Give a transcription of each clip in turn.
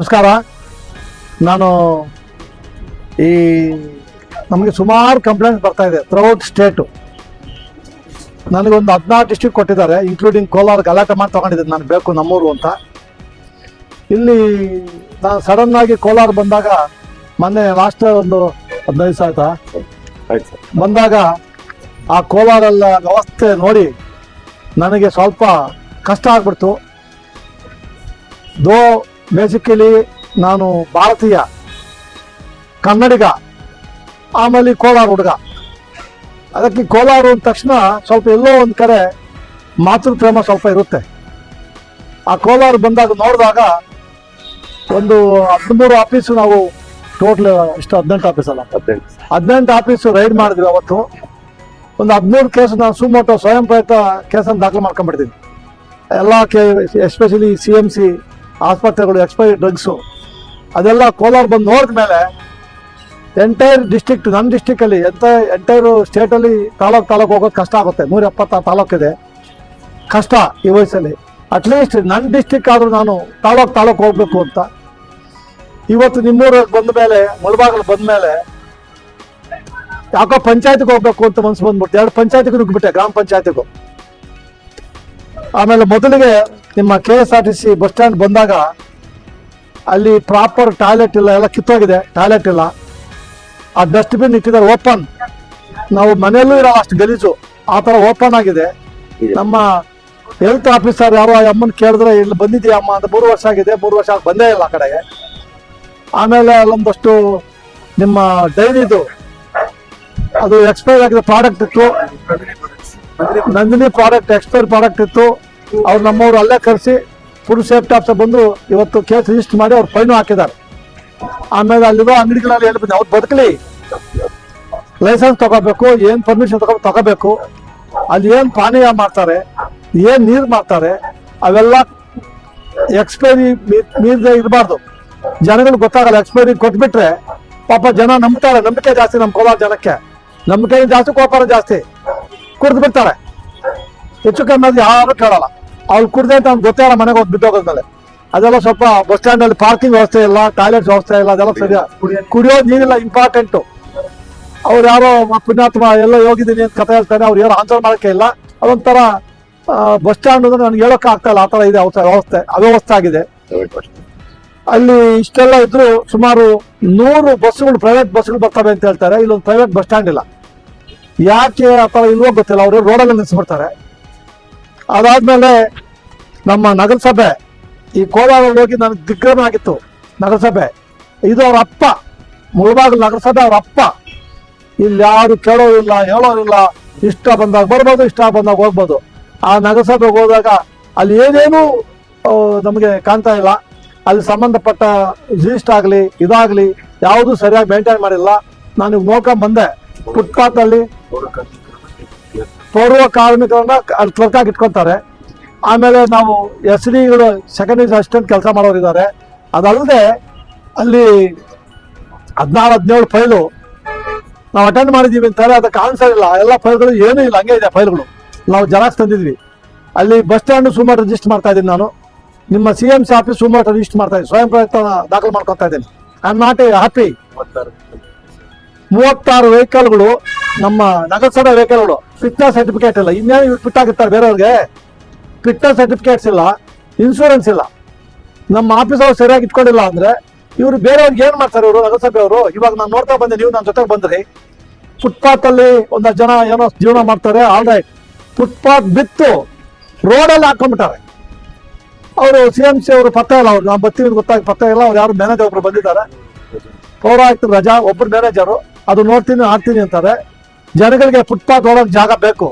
ನಮಸ್ಕಾರ. ನಾನು ಈ ನಮಗೆ ಸುಮಾರು ಕಂಪ್ಲೇಂಟ್ಸ್ ಬರ್ತಾ ಇದೆ ಥ್ರೂಔಟ್ ಸ್ಟೇಟು ನನಗೊಂದು ಹದಿನಾರು ಡಿಸ್ಟ್ರಿಕ್ಟ್ ಕೊಟ್ಟಿದ್ದಾರೆ ಇನ್ಕ್ಲೂಡಿಂಗ್ ಕೋಲಾರ ಗಲಾಟೆ ಮಾಡಿ ತೊಗೊಂಡಿದ್ದೀನಿ ನಾನು ಬೇಕು ನಮ್ಮೂರು ಅಂತ. ಇಲ್ಲಿ ನಾನು ಸಡನ್ನಾಗಿ ಕೋಲಾರ ಬಂದಾಗ ಮೊನ್ನೆ ಲಾಸ್ಟ್ ಒಂದು ಹದಿನೈದು ಸಾವಿರ ಆಯ್ತು? ಬಂದಾಗ ಆ ಕೋಲಾರಲ್ಲ ವ್ಯವಸ್ಥೆ ನೋಡಿ ನನಗೆ ಸ್ವಲ್ಪ ಕಷ್ಟ ಆಗ್ಬಿಡ್ತು. ದೋ ಬೇಸಿಕಲಿ ನಾನು ಭಾರತೀಯ, ಕನ್ನಡಿಗ, ಆಮೇಲೆ ಕೋಲಾರ ಹುಡುಗ. ಅದಕ್ಕೆ ಕೋಲಾರ ಅಂದ ತಕ್ಷಣ ಸ್ವಲ್ಪ ಎಲ್ಲೋ ಒಂದು ಕಡೆ ಮಾತೃ ಪ್ರೇಮ ಸ್ವಲ್ಪ ಇರುತ್ತೆ. ಆ ಕೋಲಾರ ಬಂದಾಗ ನೋಡಿದಾಗ ಒಂದು ಹದಿಮೂರು ಆಫೀಸು ನಾವು ಟೋಟಲ್ ಇಷ್ಟು ಹದಿನೆಂಟು ಆಫೀಸ್ ಅಲ್ಲ? ಹದಿನೆಂಟು ಹದಿನೆಂಟು ಆಫೀಸು ರೈಡ್ ಮಾಡಿದ್ವಿ ಅವತ್ತು. ಒಂದು ಹದಿಮೂರು ಕೇಸ್ ನಾನು ಸುಮೋಟೋ ಸ್ವಯಂ ಪ್ರೇರಿತ ಕೇಸನ್ನು ದಾಖಲು ಮಾಡ್ಕೊಂಡ್ಬಿಡ್ತೀನಿ ಎಲ್ಲ K especially C M C ಆಸ್ಪತ್ರೆಗಳು ಎಕ್ಸ್ಪೈರಿ ಡ್ರಗ್ಸು ಅದೆಲ್ಲ ಕೋಲಾರ ಬಂದು ನೋಡಿದ ಮೇಲೆ ಎಂಟೈರ್ ಡಿಸ್ಟಿಕ್ಟ್ ನಮ್ಮ ಡಿಸ್ಟಿಕಲ್ಲಿ ಎಂತ ಎಂಟೈರು ಸ್ಟೇಟಲ್ಲಿ ತಾಲೂಕು ತಾಲೂಕು ಹೋಗೋದು ಕಷ್ಟ ಆಗುತ್ತೆ. ನೂರ ಎಪ್ಪತ್ತಾರು ತಾಲೂಕಿದೆ ಕಷ್ಟ ಈ ವಯಸ್ಸಲ್ಲಿ. ಅಟ್ಲೀಸ್ಟ್ ನನ್ನ ಡಿಸ್ಟಿಕ್ ಆದರೂ ನಾನು ತಾಲೂಕು ತಾಲೂಕು ಹೋಗಬೇಕು ಅಂತ. ಇವತ್ತು ನಿಮ್ಮೂರಿಗೆ ಬಂದ ಮೇಲೆ, ಮುಳಬಾಗಲು ಬಂದ ಮೇಲೆ ಯಾಕೋ ಪಂಚಾಯತ್ಗೆ ಹೋಗ್ಬೇಕು ಅಂತ ಮನಸ್ಸು ಬಂದ್ಬಿಟ್ಟು ಎರಡು ಪಂಚಾಯತ್ಗೂ ನುಗ್ಗಿಬಿಟ್ಟೆ, ಗ್ರಾಮ ಪಂಚಾಯತ್ಗೂ. ಆಮೇಲೆ ಮೊದಲಿಗೆ ನಿಮ್ಮ K S R T C bus stand ಬಂದಾಗ ಅಲ್ಲಿ ಪ್ರಾಪರ್ ಟಾಯ್ಲೆಟ್ ಇಲ್ಲ ಎಲ್ಲ ಕಿತ್ತೋಗಿದೆ ಟಾಯ್ಲೆಟ್ ಇಲ್ಲ. ಆ ಡಸ್ಟ್ಬಿನ್ ಇಟ್ಟಿದ್ದಾರೆ ಓಪನ್ ನಾವು ಮನೆಯಲ್ಲೂ ಇರೋ ಅಷ್ಟು ಗಲೀಜು. ಆ ಥರ ಓಪನ್ ಆಗಿದೆ. ನಮ್ಮ ಹೆಲ್ತ್ ಆಫೀಸರ್ ಯಾರೋ ಆ ಅಮ್ಮನ ಕೇಳಿದ್ರೆ ಇಲ್ಲಿ ಬಂದಿದ್ದೀಯ ಅಮ್ಮ? ಅಂತ ಮೂರು ವರ್ಷ ಆಗಿದೆ. ಮೂರು ವರ್ಷ ಆಗಿ ಬಂದೇ ಇಲ್ಲ ಆ ಕಡೆಗೆ. ಆಮೇಲೆ ಅಲ್ಲೊಂದಷ್ಟು ನಿಮ್ಮ ಡೈರಿದು ಅದು ಎಕ್ಸ್ಪೈರ್ ಆಗಿರೋ ಪ್ರಾಡಕ್ಟ್ ಇತ್ತು. ನಂದಿನಿ ಪ್ರಾಡಕ್ಟ್ ಎಕ್ಸ್ಪೈರ್ ಪ್ರಾಡಕ್ಟ್ ಇತ್ತು. ಅವ್ರು ನಮ್ಮವ್ರು ಅಲ್ಲೇ ಕರೆಸಿ ಫುಡ್ ಸೇಫ್ಟಿ ಬಂದು ಇವತ್ತು ಕೇಸ್ ರಿಜಿಸ್ಟರ್ ಮಾಡಿ ಅವ್ರು ಫೈನು ಹಾಕಿದ್ದಾರೆ ಆಮೇಲೆ ಅಲ್ಲಿರೋ ಅಂಗಡಿಗಳಲ್ಲಿ ಹೇಳ್ಬಿಟ್ಟು ಅವ್ರು ಬದುಕಲಿ. ಲೈಸೆನ್ಸ್ ತಗೋಬೇಕು, ಏನು ಪರ್ಮಿಷನ್ ತಗೋ, ತಗೋಬೇಕು. ಅಲ್ಲಿ ಏನು ಪಾನೀಯ ಮಾಡ್ತಾರೆ, ಏನು ನೀರು ಮಾಡ್ತಾರೆ, ಅವೆಲ್ಲ ಎಕ್ಸ್ಪೈರಿ ಮೀರದೆ ಇರಬಾರ್ದು. ಜನಗಳಿಗೆ ಗೊತ್ತಾಗಲ್ಲ ಎಕ್ಸ್ಪೈರಿ ಕೊಟ್ಬಿಟ್ರೆ ಪಾಪ ಜನ ನಂಬ್ತಾರೆ, ನಂಬಿಕೆ ಜಾಸ್ತಿ ನಮ್ಮ ಕೋಲಾರ ಜನಕ್ಕೆ. ನಂಬಿಕೆ ಜಾಸ್ತಿ ಕೋಪಾರ ಜಾಸ್ತಿ. ಕುಡಿದು ಬಿಡ್ತಾರೆ. ಹೆಚ್ಚು ಕಮ್ಮಿ ಯಾರು ಕೇಳಲ್ಲ. ಅವ್ರು ಕುಡ್ದೆ ಅಂತ ಅವ್ನು ಗೊತ್ತೇ ಇಲ್ಲ ಮನೆಗೆ ಹೋಗಿ ಬಿದ್ದೋಗೋದ್ಮೇಲೆ ಅದೆಲ್ಲ ಸ್ವಲ್ಪ ಬಸ್ ಸ್ಟ್ಯಾಂಡ್ ಅಲ್ಲಿ ಪಾರ್ಕಿಂಗ್ ವ್ಯವಸ್ಥೆ ಇಲ್ಲ ಟಾಯ್ಲೆಟ್ ವ್ಯವಸ್ಥೆ ಇಲ್ಲ ಅದೆಲ್ಲ ಸರಿಯಾ ಕುಡಿಯೋ ನೀರಿಲ್ಲ ಇಂಪಾರ್ಟೆಂಟು ಅವ್ರು ಯಾರೋ ಪುಣ್ಯಾತ್ಮ ಎಲ್ಲ ಹೋಗಿದ್ದೀನಿ ಅಂತ ಕಥೆ ಹೇಳ್ತಾನೆ ಅವ್ರು ಯಾರು ಆನ್ಸರ್ ಮಾಡೋಕ್ಕೆ ಇಲ್ಲ. ಅದೊಂಥರ ಬಸ್ ಸ್ಟ್ಯಾಂಡ್ ಅಂದ್ರೆ ನನಗೆ ಹೇಳೋಕೆ ಆಗ್ತಾ ಇಲ್ಲ ಆ ಥರ ಇದೆ ವ್ಯವಸ್ಥೆ ಅವ್ಯವಸ್ಥೆ ಆಗಿದೆ. ಅಲ್ಲಿ ಇಷ್ಟೆಲ್ಲ ಇದ್ರು ಸುಮಾರು ನೂರು ಬಸ್ಸುಗಳು ಪ್ರೈವೇಟ್ ಬಸ್ಗಳು ಬರ್ತವೆ ಅಂತ ಹೇಳ್ತಾರೆ ಇಲ್ಲೊಂದು ಪ್ರೈವೇಟ್ ಬಸ್ ಸ್ಟ್ಯಾಂಡ್ ಇಲ್ಲ. ಯಾಕೆ ಆ ಥರ ಇಲ್ವೋ ಗೊತ್ತಿಲ್ಲ ಅವರು ರೋಡಲ್ಲಿ ನಿಲ್ಲಿಸ್ಬಿಡ್ತಾರೆ ಅದಾದ್ಮೇಲೆ ನಮ್ಮ ನಗರಸಭೆ, ಈ ಕೋಲಾರ ಹೋಗಿ ನನಗೆ ದಿಗ್ಗ್ರಮ ಆಗಿತ್ತು, ನಗರಸಭೆ. ಇದು ಅವ್ರ ಅಪ್ಪ ನಗರಸಭೆ ಅವ್ರ ಅಪ್ಪ. ಇಲ್ಲಿ ಯಾರು ಕೇಳೋರಿಲ್ಲ ಹೇಳೋರಿಲ್ಲ ಇಷ್ಟ ಬಂದಾಗ ಬರ್ಬೋದು, ಇಷ್ಟ ಬಂದಾಗ ಹೋಗ್ಬೋದು. ಆ ನಗರಸಭೆಗೆ ಹೋದಾಗ ಅಲ್ಲಿ ಏನೇನು ನಮಗೆ ಕಾಣ್ತಾ ಇಲ್ಲ. ಅಲ್ಲಿ ಸಂಬಂಧಪಟ್ಟ ರಿಜಿಸ್ಟ್ ಆಗಲಿ, ಇದಾಗಲಿ, ಯಾವುದು ಸರಿಯಾಗಿ ಮೇಂಟೈನ್ ಮಾಡಿಲ್ಲ. ನಾನು ನೋಡ್ಕೊಂಡ್ ಬಂದೆ. ಫುಟ್ಪಾತ್ ಅಲ್ಲಿ ಪೌರ್ವ ಕಾರ್ಮಿಕರನ್ನ ಅಲ್ಲಿ ಕ್ಲರ್ಕ್ ಆಗಿ ಇಟ್ಕೊಂತಾರೆ ಆಮೇಲೆ ನಾವು ಎಸ್ ಡಿಗಳು ಸೆಕೆಂಡ್ ಅಸಿಸ್ಟೆಂಟ್ ಕೆಲಸ ಮಾಡೋರಿದ್ದಾರೆ. ಅದಲ್ಲದೆ ಅಲ್ಲಿ ಹದಿನಾರು, ಹದಿನೇಳು ಫೈಲು ನಾವು ಅಟೆಂಡ್ ಮಾಡಿದ್ದೀವಿ ಅಂತಾರೆ, ಅದಕ್ಕೆ ಆನ್ಸರ್ ಇಲ್ಲ. ಎಲ್ಲ ಫೈಲ್ಗಳು ಏನೂ ಇಲ್ಲ, ಹಂಗೆ ಇದೆ ಫೈಲ್ಗಳು. ನಾವು ಜೆರಾಕ್ಸ್ ತಂದಿದ್ವಿ. ಅಲ್ಲಿ ಬಸ್ ಸ್ಟ್ಯಾಂಡ್ ಸುಮಾರು ರಿಜಿಸ್ಟರ್ ಮಾಡ್ತಾ ಇದ್ದೀನಿ ನಾನು. ನಿಮ್ಮ ಸಿ ಎಂ ಸಿ ಆಫೀಸ್ ಸುಮಾರು ರಿಜಿಸ್ಟರ್ ಮಾಡ್ತಾ ಇದ್ದೀನಿ. ಸ್ವಯಂ ಪ್ರಯತ್ನ ದಾಖಲು ಮಾಡ್ಕೊತಾ ಇದ್ದೀನಿ. ಐ ಆಮ್ ನಾಟ್ ಹ್ಯಾಪಿ ಮೂವತ್ತಾರು ವೆಹಿಕಲ್ಗಳು ನಮ್ಮ ನಗರಸಭೆ ವೆಹಿಕಲ್ಗಳು ಫಿಟ್ನೆಸ್ ಸರ್ಟಿಫಿಕೇಟ್ ಇಲ್ಲ. ಇನ್ನೇನು ಇವ್ರು ಫಿಟ್ ಆಗಿರ್ತಾರೆ ಬೇರೆಯವ್ರಿಗೆ? ಫಿಟ್ನೆಸ್ ಸರ್ಟಿಫಿಕೇಟ್ಸ್ ಇಲ್ಲ ಇನ್ಶೂರೆನ್ಸ್ ಇಲ್ಲ. ನಮ್ಮ ಆಫೀಸ್ ಅವ್ರು ಸರಿಯಾಗಿ ಇಟ್ಕೊಂಡಿಲ್ಲ ಅಂದ್ರೆ ಇವರು ಬೇರೆಯವ್ರಿಗೆ ಏನ್ ಮಾಡ್ತಾರೆ ಇವರು ನಗರಸಭೆಯವರು ಇವಾಗ ನಾನು ನೋಡ್ತಾ ಬಂದೆ, ನೀವು ನನ್ನ ಜೊತೆಗೆ ಬಂದ್ರಿ. ಫುಟ್ಪಾತ್ ಅಲ್ಲಿ ಒಂದಷ್ಟು ಜನ ಏನೋ ಜೀವನ ಮಾಡ್ತಾರೆ ಆಲ್ ರೈಟ್ ಫುಟ್ಪಾತ್ ಬಿತ್ತು ರೋಡಲ್ಲಿ ಹಾಕೊಂಡ್ಬಿಟ್ಟಾರೆ. ಅವರು ಸಿ ಎಂ ಸಿ ಅವರು ಪತ್ತ ಇಲ್ಲ ಅವ್ರು ನಾವು ಬರ್ತೀವಿ ಗೊತ್ತಾಗಿ ಪತ್ತ ಇಲ್ಲ, ಅವ್ರು ಯಾರು ಮ್ಯಾನೇಜರ್ ಒಬ್ರು ಬಂದಿದ್ದಾರೆ. ಪೌರಾಯಿತು ರಜಾ, ಒಬ್ರು ಮ್ಯಾನೇಜರು ಅದು ನೋಡ್ತೀನಿ, ಆಡ್ತೀನಿ ಅಂತಾರೆ. ಜನಗಳಿಗೆ ಫುಟ್ಪಾತ್ ಹೋಗೋಕೆ ಜಾಗ ಬೇಕು.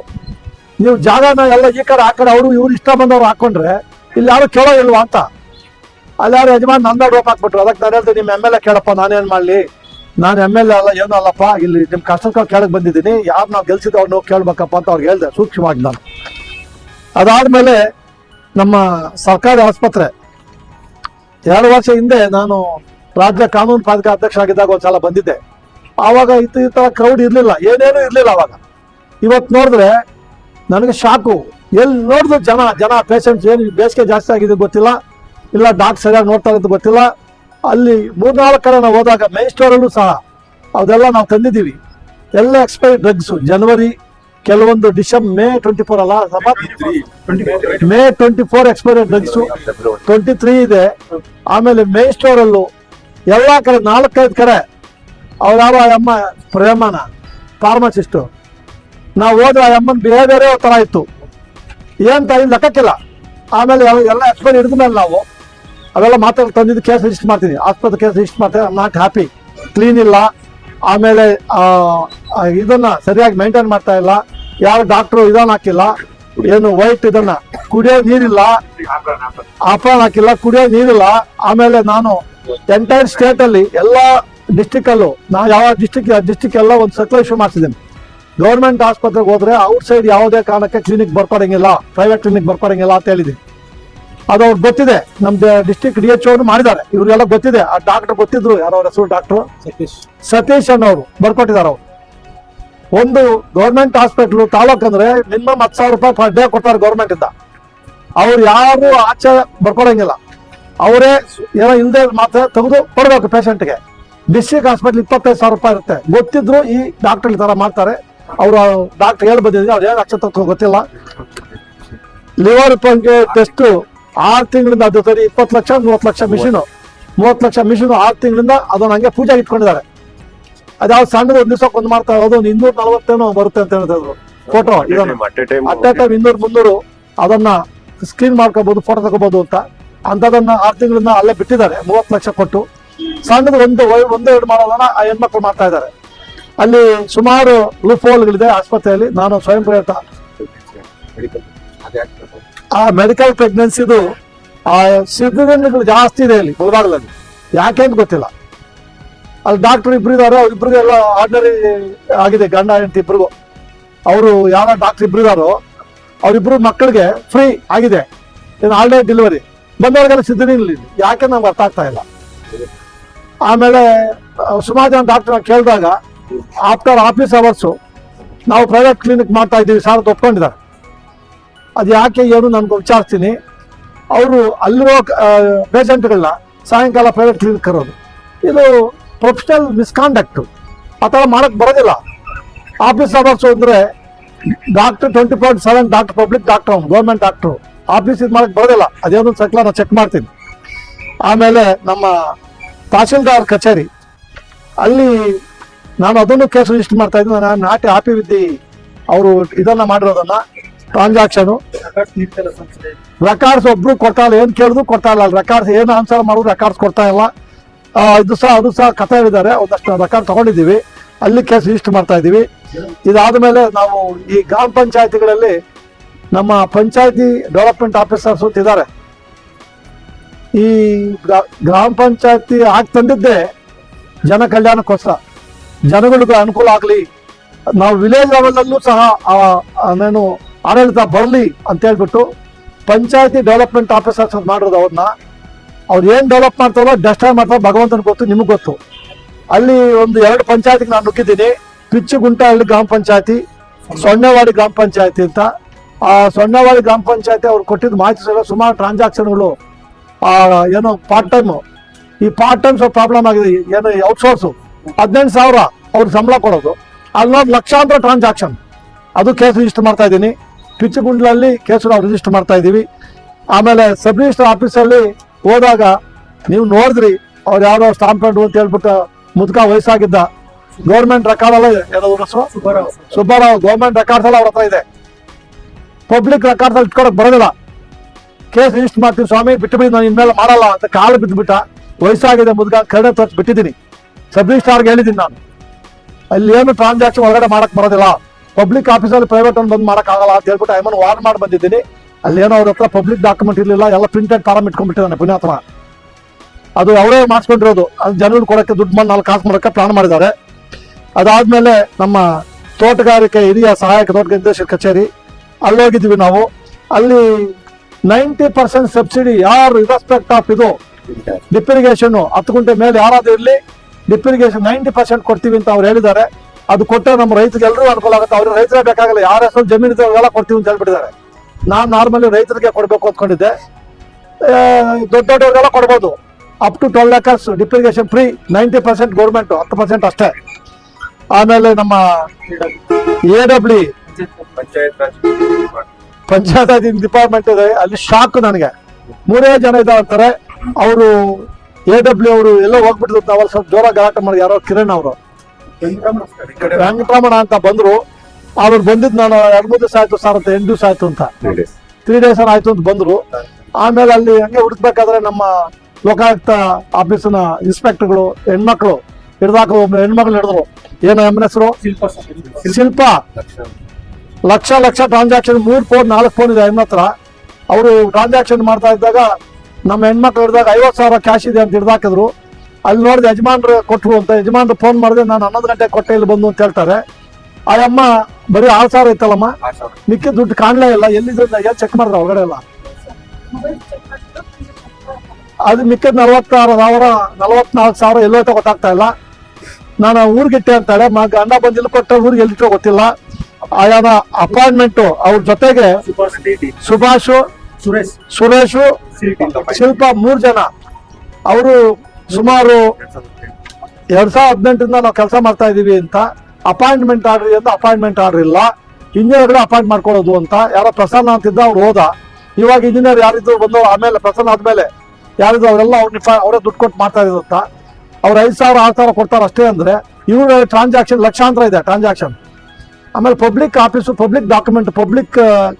ನೀವು ಜಾಗನ ಎಲ್ಲ ಈ ಕಡೆ, ಆ ಕಡೆ, ಅವರು ಇವ್ರು ಇಷ್ಟ ಬಂದವ್ರು ಹಾಕೊಂಡ್ರೆ ಇಲ್ಲಿ ಯಾರು ಕೇಳೋ ಇಲ್ವಾ ಅಂತ. ಅಲ್ಲಿ ಯಾರು ಯಜಮಾನ್ ನಂದ ರೋಪ್ ಹಾಕ್ಬಿಟ್ರು. ಅದಕ್ಕೆ ನಾನು ಹೇಳ್ತೀನಿ ನಿಮ್ಮ ಎಂ ಎಲ್ ಎ ಕೇಳಪ್ಪ ನಾನೇನು ಮಾಡಲಿ? ನಾನು ಎಂ ಎಲ್ ಎ ಅಲ್ಲ, ಏನೂ ಅಲ್ಲಪ್ಪ. ಇಲ್ಲಿ ನಿಮ್ಮ ಕಷ್ಟಕ್ಕೆ ಕೇಳಕ್ ಬಂದಿದ್ದೀನಿ. ಯಾರು ನಾವು ಗೆಲ್ಸಿದ್ದು ಅವ್ರು ಕೇಳ್ಬೇಕಪ್ಪ ಅಂತ ಅವ್ರಿಗೆ ಹೇಳ್ದೆ, ಸೂಕ್ಷ್ಮವಾಗಿ ನಾನು. ಅದಾದ್ಮೇಲೆ ನಮ್ಮ ಸರ್ಕಾರಿ ಆಸ್ಪತ್ರೆ. ಎರಡು ವರ್ಷ ಹಿಂದೆ ನಾನು ರಾಜ್ಯ ಕಾನೂನು ಪಾಲಿಕೆ ಅಧ್ಯಕ್ಷ ಆಗಿದ್ದಾಗ ಒಂದ್ಸಲ ಬಂದಿದ್ದೆ. ಆವಾಗ ಇತ್ತು ಈ ಥರ ಕ್ರೌಡ್ ಇರಲಿಲ್ಲ, ಏನೇನು ಇರಲಿಲ್ಲ ಅವಾಗ ಇವತ್ತು ನೋಡಿದ್ರೆ ನನಗೆ ಶಾಕು ಎಲ್ಲಿ ನೋಡಿದ್ರು ಜನ ಜನ ಪೇಷಂಟ್ಸ್ ಏನು ಬೇಸಿಗೆ ಜಾಸ್ತಿ ಆಗಿದೆ ಗೊತ್ತಿಲ್ಲ, ಇಲ್ಲ ಡಾಕ್ಟರ್ ಸರಿಯಾಗಿ ನೋಡ್ತಾ ಇರೋದು ಗೊತ್ತಿಲ್ಲ. ಅಲ್ಲಿ ಮೂರ್ನಾಲ್ಕು ಕಡೆ ನಾವು ಹೋದಾಗ ಸ್ಟೋರ್ ಸ್ಟೋರಲ್ಲೂ ಸಹ ಅದೆಲ್ಲ ನಾವು ತಂದಿದ್ದೀವಿ. ಎಲ್ಲ ಎಕ್ಸ್ಪೈರಿ ಡ್ರಗ್ಸು ಜನವರಿ ಕೆಲವೊಂದು ಡಿಸೆಂಬರ್ ಮೇ ಟ್ವೆಂಟಿ ಫೋರ್ ಅಲ್ಲ May twenty four expiry drugs twenty three ಇದೆ. ಆಮೇಲೆ ಮೇ ಸ್ಟೋರಲ್ಲೂ ಎಲ್ಲ ಕಡೆ, ನಾಲ್ಕೈದು ಕಡೆ ಅವ್ರು ಯಾರು ಆ ಅಮ್ಮ ಪ್ರೇಮನ? ಫಾರ್ಮಸಿಸ್ಟು ನಾವು ಹೋದ್ರೆ ಆ ಅಮ್ಮನ ಬಿಹೇವಿಯರೇ ಥರ ಇತ್ತು. ಏನು ತಾಯಿ ಲೆಕ್ಕಕ್ಕಿಲ್ಲ. ಆಮೇಲೆ ಎಲ್ಲ ಎಕ್ಸ್ಪೈರ್ ಹಿಡಿದ ಮೇಲೆ ನಾವು ಅವೆಲ್ಲ ಮಾತಾಡಿ ತಂದಿದ್ದು ಕೇಸ್ ರಿಜಿಸ್ಟರ್ ಮಾಡ್ತೀನಿ. ಆಸ್ಪತ್ರೆ ಕೇಸ್ ರಿಜಿಸ್ಟರ್ ಮಾಡ್ತೀನಿ. ನಾಟ್ ಹ್ಯಾಪಿ ಕ್ಲೀನ್ ಇಲ್ಲ. ಆಮೇಲೆ ಇದನ್ನ ಸರಿಯಾಗಿ ಮೇಂಟೈನ್ ಮಾಡ್ತಾ ಇಲ್ಲ. ಯಾವ ಡಾಕ್ಟ್ರು ಇದನ್ನ ಹಾಕಿಲ್ಲ. ಏನು ವೈಟ್ ಇದನ್ನ. ಕುಡಿಯೋ ನೀರಿಲ್ಲ. ಆಫ್ರಾನ್ ಹಾಕಿಲ್ಲ. ಕುಡಿಯೋ ನೀರಿಲ್ಲ. ಆಮೇಲೆ ನಾನು ಎಂಟೈರ್ ಸ್ಟೇಟಲ್ಲಿ ಎಲ್ಲಾ ಡಿಸ್ಟಿಕ್ ಅಲ್ಲೂ. ನಾ ಯಾವ ಡಿಸ್ಟಿಕ್ ಡಿಸ್ಟಿಕ್ ಎಲ್ಲ ಒಂದು ಸರ್ಕಲ್ ಇಶ್ಯೂ ಮಾಡ್ತಿದ್ದೀನಿ. ಗೌರ್ಮೆಂಟ್ ಆಸ್ಪತ್ರೆಗೆ ಹೋದ್ರೆ ಔಟ್ ಸೈಡ್ ಯಾವುದೇ ಕಾರಣಕ್ಕೆ ಕ್ಲಿನಿಕ್ ಬರ್ಕೊಡಂಗಿಲ್ಲ. ಪ್ರೈವೇಟ್ ಕ್ಲಿನಿಕ್ ಬರ್ಕೊಡಂಗಿಲ್ಲ ಅಂತ ಹೇಳಿದ್ದೀನಿ. ಅದು ಅವ್ರು ಗೊತ್ತಿದೆ. ನಮ್ದು ಡಿಸ್ಟಿಕ್ ಡಿ ಎಚ್ ಮಾಡಿದ್ದಾರೆ. ಇವ್ರಿಗೆಲ್ಲ ಗೊತ್ತಿದೆ. ಆ ಡಾಕ್ಟರ್ ಗೊತ್ತಿದ್ರು. ಯಾರೋ ಅವ್ರ ಹೆಸರು ಡಾಕ್ಟರ್ ಸತೀಶ್. ಅನ್ನೋರು ಬರ್ಕೊಟ್ಟಿದ್ದಾರೆ ಅವ್ರು. ಒಂದು ಗೌರ್ಮೆಂಟ್ ಹಾಸ್ಪಿಟ್ಲು ತಾಲೂಕ್ ಅಂದ್ರೆ ಮಿನಿಮಮ್ ಹತ್ತು ಸಾವಿರ ರೂಪಾಯಿ ಪರ್ ಡೇ ಕೊಡ್ತಾರೆ ಗೌರ್ಮೆಂಟ್ ಇಂದ. ಅವ್ರು ಯಾರು ಆಚೆ ಬರ್ಕೊಡಂಗಿಲ್ಲ. ಅವರೇ ಏನೋ ಇಲ್ಲದೆ ಮಾತ್ರ ತೆಗೆದು ಕೊಡ್ಬೇಕು ಪೇಷಂಟ್ಗೆ ಡಿಸ್ಟ್ರಿಕ್ಟ್ ಹಾಸ್ಪಿಟ್ಲ್ ಇಪ್ಪತ್ತೈದು ಸಾವಿರ ರೂಪಾಯಿ ಇರುತ್ತೆ. ಗೊತ್ತಿದ್ರು ಈ ಡಾಕ್ಟರ್ ಈ ತರ ಮಾಡ್ತಾರೆ. ಅವರು ಡಾಕ್ಟರ್ ಹೇಳಿ ಬಂದಿದ್ದೀನಿ. ಅವ್ರು ಏನು ಅಕ್ಷತ ಗೊತ್ತಿಲ್ಲ. ಲಿವರ್ ಪಂಗೆ ಟೆಸ್ಟ್ ಆರು ತಿಂಗಳಿಂದ ಅದು ಸರಿ ಇಪ್ಪತ್ತು ಲಕ್ಷ ಮೂವತ್ತು ಲಕ್ಷ ಮಿಷಿನು ಮೂವತ್ತು ಲಕ್ಷ ಮಿಷಿನು ಆರು ತಿಂಗಳಿಂದ ಅದನ್ನ ಹಂಗೆ ಪೂಜೆ ಇಟ್ಕೊಂಡಿದ್ದಾರೆ. ಅದ್ಯಾವ ಸಣ್ಣದು ಒಂದು ದಿವಸಕ್ಕೆ ಒಂದು ಮಾಡ್ತಾ ಇರೋದು ಒಂದು ಇನ್ನೂರ ನಲವತ್ತೇನೋ ಬರುತ್ತೆ ಅಂತ ಹೇಳಿದ್ರು ಫೋಟೋ ಇದನ್ನು. ಅಟ್ ಎ ಟೈಮ್ ಇನ್ನೂರು ಮುನ್ನೂರು ಅದನ್ನ ಸ್ಕ್ರೀನ್ ಮಾಡ್ಕೋಬಹುದು ಫೋಟೋ ತಗೋಬಹುದು ಅಂತ. ಅಂತದನ್ನ ಆರು ತಿಂಗಳಿಂದ ಅಲ್ಲೇ ಬಿಟ್ಟಿದ್ದಾರೆ. ಮೂವತ್ತು ಲಕ್ಷ ಕೊಟ್ಟು. ಸಣ್ಣದು ಒಂದು ಒಂದು ಎರಡು ಮಾಡೋದನ್ನ ಆ ಹೆಣ್ಮಕ್ಳು ಮಾಡ್ತಾ ಇದ್ದಾರೆ. ಅಲ್ಲಿ ಸುಮಾರು ಲೂಫೋಲ್ಗಳಿದೆ ಆಸ್ಪತ್ರೆಯಲ್ಲಿ. ನಾನು ಸ್ವಯಂ ಪ್ರೇರಿತ. ಆ ಮೆಡಿಕಲ್ ಪ್ರೆಗ್ನೆನ್ಸಿದು ಆ ಸಿದ್ಧಗಂಧಗಳು ಜಾಸ್ತಿ ಇದೆ ಅಲ್ಲಿ ಮುಳಬಾಗಲಲ್ಲಿ ಯಾಕೆ ಅಂತ ಗೊತ್ತಿಲ್ಲ. ಅಲ್ಲಿ ಡಾಕ್ಟರ್ ಇಬ್ರು ಇದಾರೋ. ಇಬ್ರಿಗೆಲ್ಲ ಆರ್ಡಿನರಿ ಆಗಿದೆ. ಗಂಡ, ಹೆಂಡತಿ ಇಬ್ರಿಗೂ. ಅವರು ಯಾವ ಡಾಕ್ಟರ್ ಇಬ್ರು ಇದಾರೋ, ಅವ್ರಿಬ್ರು ಮಕ್ಕಳಿಗೆ ಫ್ರೀ ಆಗಿದೆ. ಆಲ್ರೆಡಿ ಡೆಲಿವರಿ ಬಂದವ್ರಿಗೆಲ್ಲ ಸಿದ್ಧನಿಲ್ಲ ಯಾಕೆ ನಮ್ಗೆ ಅರ್ಥ ಆಗ್ತಾ ಇಲ್ಲ. ಆಮೇಲೆ ಸುಮಾರು ಜನ ಡಾಕ್ಟರ್ ಕೇಳಿದಾಗ ಆಫ್ಟರ್ ಆಫೀಸ್ ಅವರ್ಸು ನಾವು ಪ್ರೈವೇಟ್ ಕ್ಲಿನಿಕ್ ಮಾಡ್ತಾ ಇದ್ದೀವಿ ಸರ್ ಅಂತ ಒಪ್ಕೊಂಡಿದ್ದಾರೆ. ಅದು ಯಾಕೆ ಏನು ನನ್ಗೆ ವಿಚಾರಿಸ್ತೀನಿ. ಅವರು ಅಲ್ಲಿರೋ ಪೇಷಂಟ್ಗಳನ್ನ ಸಾಯಂಕಾಲ ಪ್ರೈವೇಟ್ ಕ್ಲಿನಿಕ್ ಕರೋದು. ಇದು ಪ್ರೊಫೆಷನಲ್ ಮಿಸ್ಕಾಂಡಕ್ಟ್ ಆ ಥರ ಮಾಡೋಕ್ಕೆ ಬರೋದಿಲ್ಲ. ಆಫೀಸ್ ಅವರ್ಸು ಅಂದರೆ doctor twenty four seven doctor public doctor government doctor office ಇದು ಮಾಡೋಕ್ಕೆ ಬರೋದಿಲ್ಲ. ಅದೇನೊಂದು ಸಕ್ಲ ನಾನು ಚೆಕ್ ಮಾಡ್ತೀನಿ. ಆಮೇಲೆ ನಮ್ಮ ತಹಶೀಲ್ದಾರ್ ಕಚೇರಿ. ಅಲ್ಲಿ ನಾನು ಅದನ್ನು ಕೇಸ್ ರಿಜಿಸ್ಟರ್ ಮಾಡ್ತಾ ಇದ್ದೀನಿ. ನಾನು ನಾಟಿ ಆಪಿ ಅವರು ಇದನ್ನ ಮಾಡಿರೋದನ್ನ ಟ್ರಾನ್ಸಾಕ್ಷನ್. ರೆಕಾರ್ಡ್ಸ್ ಒಬ್ರು ಕೊಡ್ತಾ ಏನು ಕೇಳಿದ್ರು ಕೊಡ್ತಾ ಇಲ್ಲ. ರೆಕಾರ್ಡ್ಸ್ ಏನು ಆನ್ಸರ್ ಮಾಡೋದು ರೆಕಾರ್ಡ್ಸ್ ಕೊಡ್ತಾ ಇಲ್ಲ. ಇದು ಸಹ, ಅದು ಸಹ ಕಥೆ ಹೇಳಿದ್ದಾರೆ ಒಂದಷ್ಟು ರೆಕಾರ್ಡ್ ತಗೊಂಡಿದ್ದೀವಿ. ಅಲ್ಲಿ ಕೇಸ್ ರಿಜಿಸ್ಟರ್ ಮಾಡ್ತಾ ಇದ್ದೀವಿ. ಇದಾದ ಮೇಲೆ ನಾವು ಈ ಗ್ರಾಮ ಪಂಚಾಯತಿಗಳಲ್ಲಿ ನಮ್ಮ ಪಂಚಾಯತಿ ಡೆವಲಪ್ಮೆಂಟ್ ಆಫೀಸರ್ಸ್ ಇದ್ದಾರೆ. ಈ ಗ್ರಾ- ಗ್ರಾಮ ಪಂಚಾಯತಿ ಆಗಿ ತಂದಿದ್ದೆ ಜನ ಕಲ್ಯಾಣಕ್ಕೋಸ್ಕರ. ಜನಗಳಿಗೂ ಅನುಕೂಲ ಆಗಲಿ. ನಾವು ವಿಲೇಜ್ ಲೆವೆಲಲ್ಲೂ ಸಹ ನಾನು ಆಡಳಿತ ಬರಲಿ ಅಂತ ಹೇಳ್ಬಿಟ್ಟು ಪಂಚಾಯತಿ ಡೆವಲಪ್ಮೆಂಟ್ ಆಫೀಸರ್ಸ್ ಅಂತ ಮಾಡಿರೋದು ಅವ್ರನ್ನ. ಅವ್ರು ಏನು ಡೆವಲಪ್ ಮಾಡ್ತಾರೋ ಡೆಸ್ಟ್ರಾಯ್ ಮಾಡ್ತಾರೋ ಭಗವಂತನ ಗೊತ್ತು, ನಿಮಗೆ ಗೊತ್ತು. ಅಲ್ಲಿ ಒಂದು ಎರಡು ಪಂಚಾಯತಿಗೆ ನಾನು ನುಗ್ಗಿದ್ದೀನಿ. ಪಿಚ್ಚುಗುಂಟಹಳ್ಳಿ ಗ್ರಾಮ ಪಂಚಾಯತಿ ಸೊನ್ನೆವಾಡಿ ಗ್ರಾಮ ಪಂಚಾಯತಿ ಅಂತ. ಆ ಸೊನ್ನೆವಾಡಿ ಗ್ರಾಮ ಪಂಚಾಯತಿ ಅವ್ರು ಕೊಟ್ಟಿದ್ದ ಮಾಹಿತಿ ಸುಮಾರು ಟ್ರಾನ್ಸಾಕ್ಷನ್ಗಳು ಏನೋ ಪಾರ್ಟ್ ಟೈಮ್ ಈ ಪಾರ್ಟ್ ಟೈಮ್ ಸ್ವಲ್ಪ ಪ್ರಾಬ್ಲಮ್ ಆಗಿದೆ. ಏನು ಔಟ್ಸೋರ್ಸು ಹದಿನೆಂಟು ಸಾವಿರ ಅವ್ರು ಸಂಬಳ ಕೊಡೋದು. ಅಲ್ಲೊಂದು ಲಕ್ಷಾಂತರ ಟ್ರಾನ್ಸಾಕ್ಷನ್ ಅದು ಕೇಸ್ ರಿಜಿಸ್ಟರ್ ಮಾಡ್ತಾ ಇದ್ದೀನಿ. ಪಿಚ್ಚುಗುಂಡ್ಲಲ್ಲಿ ಕೇಸು ನಾವು ರಿಜಿಸ್ಟರ್ ಮಾಡ್ತಾ ಇದ್ದೀವಿ. ಆಮೇಲೆ ಸಬ್ ರಿಜಿಸ್ಟರ್ ಆಫೀಸಲ್ಲಿ ಹೋದಾಗ ನೀವು ನೋಡಿದ್ರಿ ಅವ್ರು ಯಾರೋ ಸ್ಟಾಂಪ್ ಅಂಟು ಅಂತ ಹೇಳ್ಬಿಟ್ಟು ಮುದ್ಕ ವಯಸ್ಸಾಗಿದ್ದ ಗೌರ್ಮೆಂಟ್ ರೆಕಾರ್ಡ್ ಅಲ್ಲ ಏನೋ ಹೆಸರು? ಸುಬ್ಬಾರಾವ್. ಗೌರ್ಮೆಂಟ್ ರೆಕಾರ್ಡ್ಸ್ ಎಲ್ಲ ಅವ್ರ ಹತ್ರ ಇದೆ. ಪಬ್ಲಿಕ್ ರೆಕಾರ್ಡ್ಸ್ ಅಲ್ಲಿ ಇಟ್ಕೊಳಕ್ ಬರೋದಿಲ್ಲ. ಕೇಸ್ ರಿಜಿಸ್ಟರ್ ಮಾಡ್ತೀನಿ ಸ್ವಾಮಿ, ಬಿಟ್ಟು ಬಿಡಿ, ನಾನು ಇನ್ಮೇಲೆ ಮಾಡಲ್ಲ ಅಂತ ಕಾಲು ಬಿದ್ದುಬಿಟ್ಟ ವಯಸ್ಸಾಗಿದೆ ಮುದ್ಗ ಕರಡೆ ತೋರಿಸಿ ಬಿಟ್ಟಿದ್ದೀನಿ. ಸಬ್ ರಿಜಿಸ್ಟ್ರಾರ್ಗೆ ಹೇಳಿದ್ದೀನಿ ನಾನು. ಅಲ್ಲಿ ಏನು ಟ್ರಾನ್ಸಾಕ್ಷನ್ ಒಳಗಡೆ ಮಾಡಕ್ ಬರೋದಿಲ್ಲ. ಪಬ್ಲಿಕ್ ಆಫೀಸಲ್ಲಿ ಪ್ರೈವೇಟ್ ಒಂದು ಬಂದು ಮಾಡಕ್ ಆಗಲ್ಲ ಅಂತ ಹೇಳ್ಬಿಟ್ಟು ಐಮನ್ ವಾರ್ನ್ ಮಾಡಿ ಬಂದಿದ್ದೀನಿ. ಅಲ್ಲಿ ಏನೋ ಅವ್ರ ಹತ್ರ ಪಬ್ಲಿಕ್ ಡಾಕ್ಯುಮೆಂಟ್ ಇರಲಿಲ್ಲ, ಎಲ್ಲ ಪ್ರಿಂಟೆಡ್ ಫಾರಮ್ ಇಟ್ಕೊಂಡ್ಬಿಟ್ಟಿದ್ದಾನೆ ಪುಣ್ಯಾತ್ಮ ಅದು ಅವರೇ ಮಾಡಿಸ್ಕೊಂಡಿರೋದು. ಅದು ಜನರು ಕೊಡಕ್ಕೆ ದುಡ್ಡು ಮಾಡಿ ನಾಲ್ಕು ಕಾಸು ಮಾಡೋಕ್ಕೆ ಪ್ಲಾನ್ ಮಾಡಿದ್ದಾರೆ. ಅದಾದಮೇಲೆ ನಮ್ಮ ತೋಟಗಾರಿಕೆ ಹಿರಿಯ ಸಹಾಯಕ ತೋಟಗಾರಿಕೆ ನಿರ್ದೇಶಕ ಕಚೇರಿ ಅಲ್ಲಿ ಹೋಗಿದ್ವಿ ನಾವು. ಅಲ್ಲಿ ನೈಂಟಿ ಪರ್ಸೆಂಟ್ ಸಬ್ಸಿಡಿ ಯಾರು ಇರಸ್ಪೆಕ್ಟ್ ಆಫ್ ಇದು ಡಿಪ್ ಇರಿಗೇಷನ್ ಹತ್ತು ಗುಂಟೆ ಮೇಲೆ ಯಾರಾದ್ರೂ ಇರಲಿ, ಡಿಪ್ ಇರಿಗೇಷನ್ ನೈಂಟಿ ಪರ್ಸೆಂಟ್ ಕೊಡ್ತೀವಿ ಅಂತ ಅವ್ರು ಹೇಳಿದ್ದಾರೆ. ಅದು ಕೊಟ್ಟರೆ ನಮ್ಮ ರೈತರಿಗೆ ಎಲ್ಲರೂ ಅನುಕೂಲ ಆಗುತ್ತೆ. ಅವ್ರಿಗೆ ರೈತರೇ ಬೇಕಾಗಲ್ಲ, ಯಾರ ಹೆಸರು ಜಮೀನು ಇದ್ದವ್ರಿಗೆಲ್ಲ ಕೊಡ್ತೀವಿ ಅಂತ ಹೇಳ್ಬಿಟ್ಟಿದ್ದಾರೆ. ನಾನು ನಾರ್ಮಲಿ ರೈತರಿಗೆ ಕೊಡಬೇಕು ಅಂದ್ಕೊಂಡಿದ್ದೆ. ದೊಡ್ಡ ದೊಡ್ಡವ್ರಿಗೆಲ್ಲ ಕೊಡ್ಬೋದು. Up to twelve lakhs drip irrigation free ninety percent government ಹತ್ತು ಪರ್ಸೆಂಟ್ ಅಷ್ಟೇ. ಆಮೇಲೆ ನಮ್ಮ ಎ ಡಬ್ಲ್ಯೂ ಪಂಚಾಯತ್ ಡಿಪಾರ್ಟ್ಮೆಂಟ್ ಇದೆ. ಅಲ್ಲಿ ಶಾಕ್ ನನಗೆ. ಮೂರೇ ಜನ ಇದಾವೆ ಅಂತಾರೆ ಅವರು ಎ ಡಬ್ಲ್ಯೂ ಅವರು ಎಲ್ಲೋ ಹೋಗ್ಬಿಟ್ಟಿದ್ರು ಅವ್ರು ಸ್ವಲ್ಪ ಜೋರ ಗಲಾಟೆ ಮಾಡಿ ಯಾರೋ ಕಿರಣ್ ಅವರು. ವೆಂಕಟರಮಣ ಅಂತ ಬಂದ್ರು. ಅವ್ರು ಬಂದಿದ್ದು ನಾನು ಎರಡು ಮೂರು ದಿವಸ ಆಯ್ತು ಸರ್ ಅಂತ ಎಂಟು ದಿವಸ ಆಯ್ತು ಅಂತ. ತ್ರೀ ಡೇಸ್ ಆಯ್ತು ಅಂತ ಬಂದ್ರು. ಆಮೇಲೆ ಅಲ್ಲಿ ಹಂಗೆ ಹುಡುಕ್ಬೇಕಾದ್ರೆ ನಮ್ಮ ಲೋಕಾಯುಕ್ತ ಆಫೀಸಿನ ಇನ್ಸ್ಪೆಕ್ಟರ್ಗಳು ಹೆಣ್ಮಕ್ಳು ಹಿಡ್ದಾಕ ಒಬ್ಬ ಹೆಣ್ಮಕ್ಳು ಹಿಡಿದ್ರು. ಏನು ಎಮ್ಮನ ಹೆಸರು? ಶಿಲ್ಪ ಶಿಲ್ಪ. ಲಕ್ಷ ಲಕ್ಷ ಟ್ರಾನ್ಸಾಕ್ಷನ್ ಮೂರು ಫೋನ್ ನಾಲ್ಕು ಫೋನ್ ಇದೆ ಹತ್ರ. ಅವರು ಟ್ರಾನ್ಸಾಕ್ಷನ್ ಮಾಡ್ತಾ ಇದ್ದಾಗ ನಮ್ಮ ಹೆಣ್ಮಕ್ಳು ಹಿಡಿದಾಗ ಐವತ್ತು ಸಾವಿರ ಕ್ಯಾಶ್ ಇದೆ ಅಂತ ಹಿಡ್ದಾಕಿದ್ರು. ಅಲ್ಲಿ ನೋಡಿದ ಯಜಮಾನ್ರು ಕೊಟ್ರು ಅಂತ. ಯಜಮಾನ್ರು ಫೋನ್ ಮಾಡಿದೆ ನಾನು ಹನ್ನೊಂದು ಗಂಟೆ ಕೊಟ್ಟೆ, ಇಲ್ಲಿ ಬಂದು ಅಂತ ಹೇಳ್ತಾರೆ. ಆ ಅಮ್ಮ ಬರೀ ಆರು ಸಾವಿರ ಇತ್ತಲ್ಲಮ್ಮ? ಮಿಕ್ಕ ದುಡ್ಡು ಕಾಣಲೇ ಇಲ್ಲ. ಎಲ್ಲಿದ್ರಿಂದ ಎಲ್ಲಿ ಚೆಕ್ ಮಾಡಿದ್ರೆ ಹೊರಗಡೆ ಎಲ್ಲ? ಅದು ಮಿಕ್ಕಿದ ನಲವತ್ತಾರು ಸಾವಿರ, ನಲವತ್ನಾಲ್ಕು ಸಾವಿರ ಎಲ್ಲೋ ಗೊತ್ತಾಗ್ತಾ ಇಲ್ಲ. ನಾನು ಊರ್ಗಿಟ್ಟೆ ಅಂತಾಳೆ ಮ ಗಂಡ ಬಂದು ಇಲ್ಲಿ ಕೊಟ್ಟ ಊರಿಗೆ ಎಲ್ಲಿಟ್ಟೋ ಗೊತ್ತಿಲ್ಲ. ಆಯಾನ ಅಪಾಯಿಂಟ್ಮೆಂಟ್ ಅವ್ರ ಜೊತೆಗೆ ಸುಭಾಷ್ ಸುರೇಶ್ ಸುರೇಶು ಶಿಲ್ಪ ಮೂರು ಜನ. ಅವರು ಸುಮಾರು ಎರಡ್ ಸಾವಿರದ ಹದಿನೆಂಟರಿಂದ ನಾವು ಕೆಲಸ ಮಾಡ್ತಾ ಇದೀವಿ ಅಂತ. ಅಪಾಯಿಂಟ್ಮೆಂಟ್ ಆಡ್ರಿ ಅಂತ ಅಪಾಯಿಂಟ್ಮೆಂಟ್ ಆರ್ಡರ್ ಇಲ್ಲ ಇಂಜಿನಿಯರ್ಗಳು ಅಪಾಯಿಂಟ್ ಮಾಡ್ಕೊಳ್ಳೋದು ಅಂತ. ಯಾರೋ ಪ್ರಸನ್ನ ಅಂತಿದ್ದ ಅವ್ರು ಹೋದ. ಇವಾಗ ಇಂಜಿನಿಯರ್ ಯಾರಿದ್ರು ಬಂದು ಆಮೇಲೆ ಪ್ರಸನ್ನ ಆದ್ಮೇಲೆ ಯಾರಿದ್ರು ಅವರೆಲ್ಲ ಅವ್ರ ಅವರೇ ದುಡ್ಡು ಕೊಟ್ಟು ಮಾಡ್ತಾ ಇದ್ರು ಅಂತ. ಅವ್ರು ಐದು ಸಾವಿರ ಆರು ಸಾವಿರ ಕೊಡ್ತಾರೆ ಅಷ್ಟೇ ಅಂದ್ರೆ ಇವ್ರ ಟ್ರಾನ್ಸಾಕ್ಷನ್ ಲಕ್ಷಾಂತರ ಇದೆ ಟ್ರಾನ್ಸಾಕ್ಷನ್ ಆಮೇಲೆ public office public document public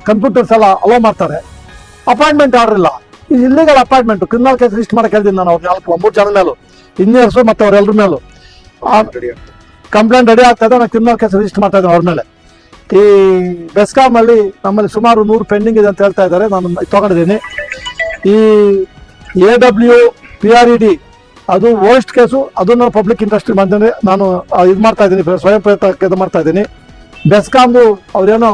computers ಎಲ್ಲ ಅಲೋ ಮಾಡ್ತಾರೆ. ಅಪಾಯಿಂಟ್ಮೆಂಟ್ ಆರ್ಡರ್ ಇಲ್ಲ. ಇದು illegal appointment criminal case list ಮಾಡಕ್ಕೆ ಹೇಳ್ತೀನಿ ನಾನು ಅವ್ರು ನಾಲ್ಕು ಮೂರು ಜನ ಮೇಲೂ. ಇಂಜಿನಿಯರ್ಸು ಮತ್ತು ಅವ್ರೆಲ್ಲರ ಮೇಲೂ. ಕಂಪ್ಲೇಂಟ್ ರೆಡಿ ಆಗ್ತಾ ಇದೆ. ನಾನು ಕ್ರಿಮಿನಲ್ ಕೇಸ್ ರಿಜಿಸ್ಟರ್ ಮಾಡ್ತಾ ಇದ್ದೀನಿ ಅವ್ರ ಮೇಲೆ. ಈ ಬೆಸ್ಕಾಮಲ್ಲಿ ನಮ್ಮಲ್ಲಿ ಸುಮಾರು ನೂರು ಪೆಂಡಿಂಗ್ ಇದೆ ಅಂತ ಹೇಳ್ತಾ ಇದ್ದಾರೆ. ನಾನು ತಗೊಂಡಿದ್ದೀನಿ. ಈ A W P R E D ಅದು ವರ್ಸ್ಟ್ ಕೇಸು ಅದನ್ನು ಪಬ್ಲಿಕ್ ಇಂಟ್ರೆಸ್ಟ್ ಮಾಡ್ತೀನಿ ನಾನು ಇದು ಮಾಡ್ತಾ ಇದ್ದೀನಿ ಸ್ವಯಂ ಪ್ರೇರಿತ ಇದು ಮಾಡ್ತಾ ಇದ್ದೀನಿ. ಬೆಸ್ಕಾಮ್ದು ಅವ್ರೇನೋ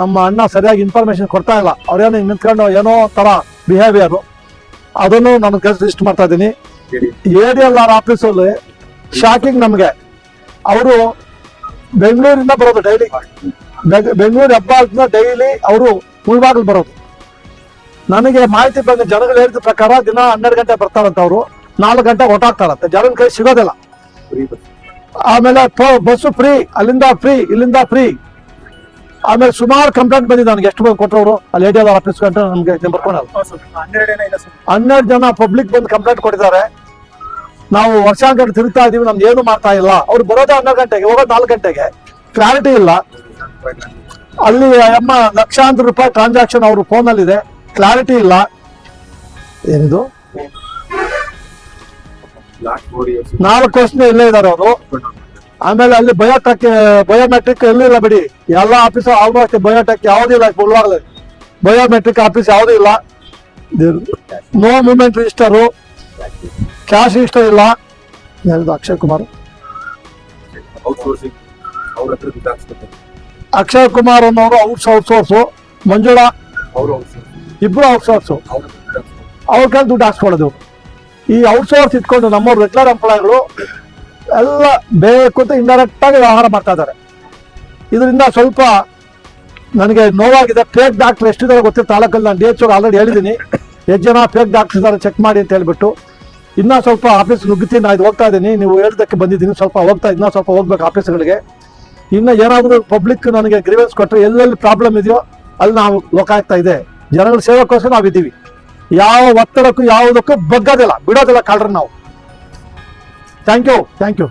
ನಮ್ಮ ಅಣ್ಣ ಸರಿಯಾಗಿ ಇನ್ಫಾರ್ಮೇಶನ್ ಕೊಡ್ತಾ ಇಲ್ಲ. ಅವ್ರೇನೋ ನಿಂತ್ಕೊಂಡು ಏನೋ ತರ ಬಿಹೇವಿಯರ್ ಅದನ್ನು ನಾನು ಕೆಲಸ ಲಿಸ್ಟ್ ಮಾಡ್ತಾ ಇದ್ದೀನಿ. ಎ ಆರ್ ಆಫೀಸಲ್ಲಿ ಶಾಕಿಂಗ್ ನಮಗೆ. ಅವರು ಬೆಂಗಳೂರಿಂದ ಬರೋದು ಡೈಲಿ ಬೆಂಗಳೂರು ಹಬ್ಬ ಡೈಲಿ ಅವರು ಮುಳ್ಬಾಗಿಲು ಬರೋದು. ನನಗೆ ಮಾಹಿತಿ ಬಂದ ಜನಗಳು ಹೇಳಿದ ಪ್ರಕಾರ ದಿನ ಹನ್ನೆರಡು ಗಂಟೆ ಬರ್ತಾರಂತ ಅವರು. ನಾಲ್ಕು ಗಂಟೆ ಒಟ್ಟಾಗ್ತಾರಂತೆ ಜನಗಳ ಕೈ ಸಿಗೋದಿಲ್ಲ. ಆಮೇಲೆ ಬಸ್ಸು ಫ್ರೀ ಅಲ್ಲಿಂದ ಫ್ರೀ ಇಲ್ಲಿಂದ ಫ್ರೀ ಆಮೇಲೆ ಸುಮಾರು ಕಂಪ್ಲೇಂಟ್ ಬಂದಿದೆ ನನಗೆ. ಎಷ್ಟು ಬಂದು ಕೊಟ್ಟರು ಅಲ್ಲಿ ಎ ಆಫೀಸ್ ಗಂಟೆ ನಮಗೆ ನಂಬರ್ ಕೊಡೋದು ಹನ್ನೆರಡು ಜನ ಪಬ್ಲಿಕ್ ಬಂದು ಕಂಪ್ಲೇಂಟ್ ಕೊಟ್ಟಿದ್ದಾರೆ. ನಾವು ವರ್ಷಾಂಗಟ್ಟು ತಿರುಗ್ತಾ ಇದೀವಿ ನಮ್ದು ಏನು ಮಾಡ್ತಾ ಇಲ್ಲ. ಅವ್ರು ಬರೋದೇ ಹನ್ನೆರಡು ಗಂಟೆಗೆ ಹೋಗೋದು ನಾಲ್ಕು ಗಂಟೆಗೆ. ಕ್ಲಾರಿಟಿ ಇಲ್ಲ. ಅಲ್ಲಿ ಅಮ್ಮ ಲಕ್ಷಾಂತರ ರೂಪಾಯಿ ಟ್ರಾನ್ಸಾಕ್ಷನ್ ಅವ್ರ ಅಲ್ಲಿ ಇದೆ ಕ್ಲಾರಿಟಿ ಇಲ್ಲ. ಏನಿದು? ನಾಲ್ಕು ವರ್ಷ ಇಲ್ಲೇ ಇದಾರೆ ಅವರು. ಆಮೇಲೆ ಅಲ್ಲಿ ಬಯೋಟೆಕ್ ಬಯೋಮೆಟ್ರಿಕ್ ಎಲ್ಲಿಲ್ಲ ಬಿಡಿ. ಎಲ್ಲ ಆಫೀಸ್ ಆಲ್ಮೋಸ್ಟ್ ಬಯೋಟೆಕ್ ಯಾವುದೂ ಇಲ್ಲ ಬುಲ್ವಾಗಲಿ ಬಯೋಮೆಟ್ರಿಕ್ ಆಫೀಸ್ ಯಾವುದೂ ಇಲ್ಲ. No movement register cash register ಇಲ್ಲ. ಅಕ್ಷಯ್ ಕುಮಾರ್. ಅಕ್ಷಯ್ ಕುಮಾರ್ ಅನ್ನೋರು ಔಟ್ಸ್ ಔಟ್ಸೋರ್ಸು ಮಂಜುಳಾ ಇಬ್ರು ಔಟ್ಸೋರ್ಸು ಅವ್ರ ಕೈಲಿ ದುಡ್ಡು ಹಾಕ್ಸ್ಕೊಳ್ಳೋದು ಈ ಔಟ್ಸೋರ್ಸ್ ಇಟ್ಕೊಂಡು ನಮ್ಮ ರೆಗ್ಯುಲರ್ ಎಂಪ್ಲಾಯ್ಗಳು ಎಲ್ಲ ಬೇಕು ಅಂತ ಇಂಡೈರೆಕ್ಟ್ ಆಗಿ ವ್ಯವಹಾರ ಮಾಡ್ತಾ ಇದ್ದಾರೆ. ಇದರಿಂದ ಸ್ವಲ್ಪ ನನಗೆ ನೋವಾಗಿದೆ. ಫೇಕ್ ಡಾಕ್ಟರ್ ಎಷ್ಟಿದ್ದಾರೆ ಗೊತ್ತಿಲ್ಲ. ತಾಲೂಕಲ್ಲಿ ನಾನು ಡಿ ಎಚ್ ಆಲ್ರೆಡಿ ಹೇಳಿದ್ದೀನಿ. ಎಷ್ಟು ಜನ ಫೇಕ್ ಡಾಕ್ಟರ್ ಇದ್ದಾರೆ ಚೆಕ್ ಮಾಡಿ ಅಂತ ಹೇಳ್ಬಿಟ್ಟು. ಇನ್ನೂ ಸ್ವಲ್ಪ ಆಫೀಸ್ ನುಗ್ಗಿತೀನಿ ನಾನು ಇದು ಹೋಗ್ತಾ ಇದ್ದೀನಿ. ನೀವು ಹೇಳಿದ್ದಕ್ಕೆ ಬಂದಿದ್ದೀನಿ. ಸ್ವಲ್ಪ ಹೋಗ್ತಾ ಇನ್ನೂ ಸ್ವಲ್ಪ ಹೋಗ್ಬೇಕು ಆಫೀಸ್ಗಳಿಗೆ ಇನ್ನು ಏನಾದರೂ ಪಬ್ಲಿಕ್ ನನಗೆ ಗ್ರೀವೆನ್ಸ್ ಕೊಟ್ಟರೆ ಎಲ್ಲೆಲ್ಲಿ ಪ್ರಾಬ್ಲಮ್ ಇದೆಯೋ ಅಲ್ಲಿ ನಾವು ಹೋಗ್ತಾ ಇದೆ. ಜನಗಳ ಸೇವೆಗೋಸ್ಕರ ನಾವಿದ್ದೀವಿ. ಯಾವ ಒತ್ತಡಕ್ಕೂ ಯಾವುದಕ್ಕೂ ಬಗ್ಗೋದಿಲ್ಲ. ಬಿಡೋದಿಲ್ಲ ಕಾಲ್ರಿ ನಾವು. Thank you thank you